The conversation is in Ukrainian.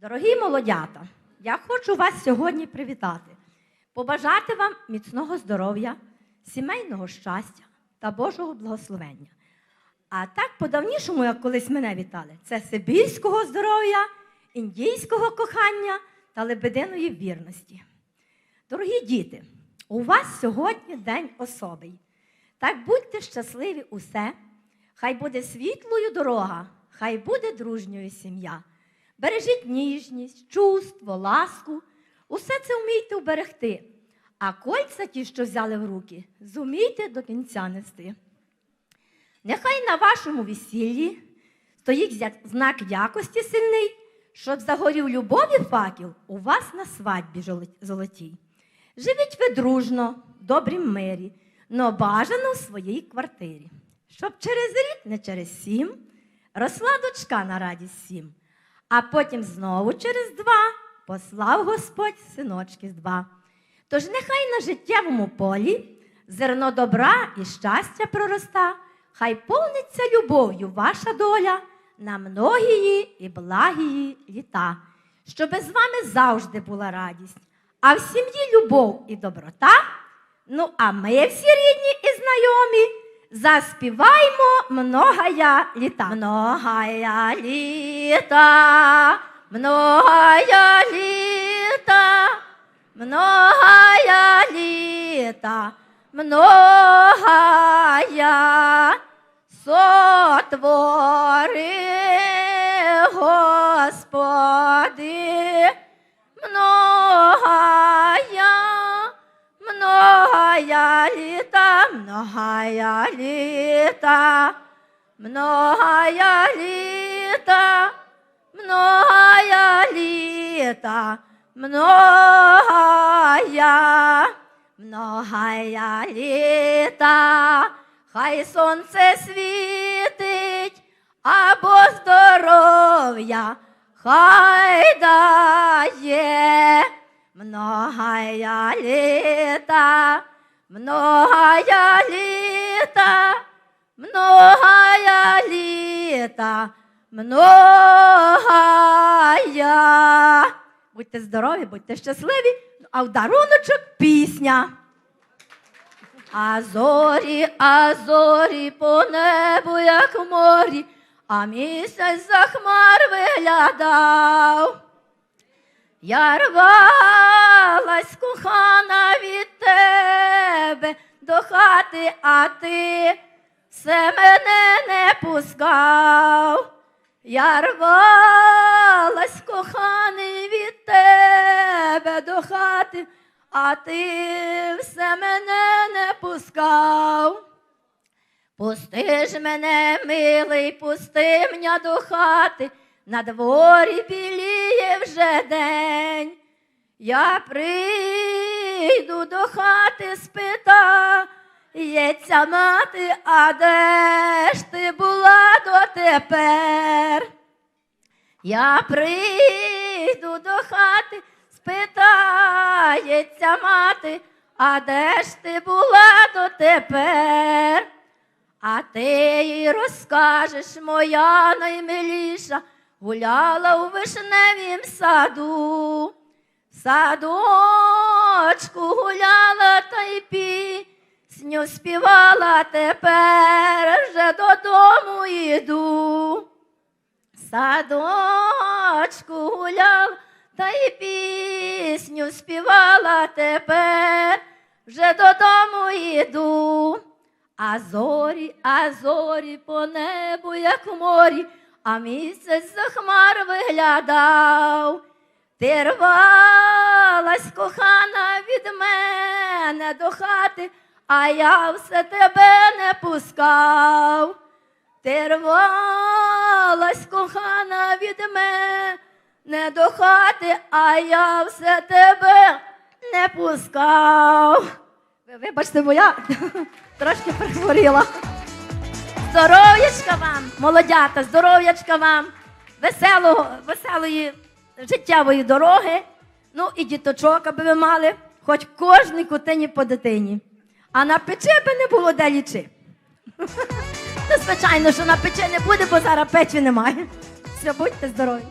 Дорогі молодята, я хочу вас сьогодні привітати, побажати вам міцного здоров'я, сімейного щастя та Божого благословення. А так по-давнішому, як колись мене вітали, це сибірського здоров'я, індійського кохання та лебединої вірності. Дорогі діти, у вас сьогодні день особий. Так будьте щасливі усе. Хай буде світлою дорога, хай буде дружньою сім'я. Бережіть ніжність, чувство, ласку. Усе це вмійте вберегти. А кольця ті, що взяли в руки, зумійте до кінця нести. Нехай на вашому весіллі стоїть знак якості сильний, щоб загорів любові факел у вас на свадьбі золотій. Живіть ви дружно, в добрім мирі, но бажано в своїй квартирі. Щоб через рік, не через сім, росла дочка на радість всім, а потім знову через два послав Господь синочки з два. Тож нехай на життєвому полі зерно добра і щастя пророста, хай повниться любов'ю ваша доля на многії і благії літа, щоби з вами завжди була радість, а в сім'ї любов і доброта. Ну, а ми всі рідні і знайомі заспіваймо многая літа. Многая літа, многая літа, многая літа, многая сотвори, многая літа, многая літа, многая літа, многая, многая літа, хай сонце світить, або здоров'я хай дає. Многая літа, многая літа, многая літа, многая. Будьте здорові, будьте щасливі, а в даруночок пісня. А зорі, а зорі по небу, як в морі, а місяць за хмар виглядав. Я рвалась, кохана, від тебе до хати, а ти все мене не пускав. Я рвалась, коханий, від тебе до хати, а ти все мене не пускав. Пусти ж мене, милий, пусти мене до хати, на дворі біліє вже день. Я прийду до хати, спита, спитається мати, а де ж ти була дотепер? Я прийду до хати, спитається мати, а де ж ти була дотепер? А ти їй розкажеш, моя наймиліша, гуляла у вишневім саду. В Садочку гуляла та й пісню співала, тепер вже додому йду. Садочку гуляла та й пісню співала, тепер вже додому йду. А зорі, а зорі по небу, як в морі, а місяць за хмар виглядав. Ти рвалась, кохана, від мене до хати, а я все тебе не пускав. Ти рвалась, кохана, від мене до хати, а я все тебе не пускав. Вибачте, бо я трошки прихворіла. Здоров'ячка вам, молодята, здоров'ячка вам, веселого, веселої життєвої дороги. Ну і діточок, аби ви мали, хоч кожній кутині по дитині. А на печі би не було де лічи. Ну, звичайно, що на печі не буде, бо зараз печі немає. Все, будьте здорові.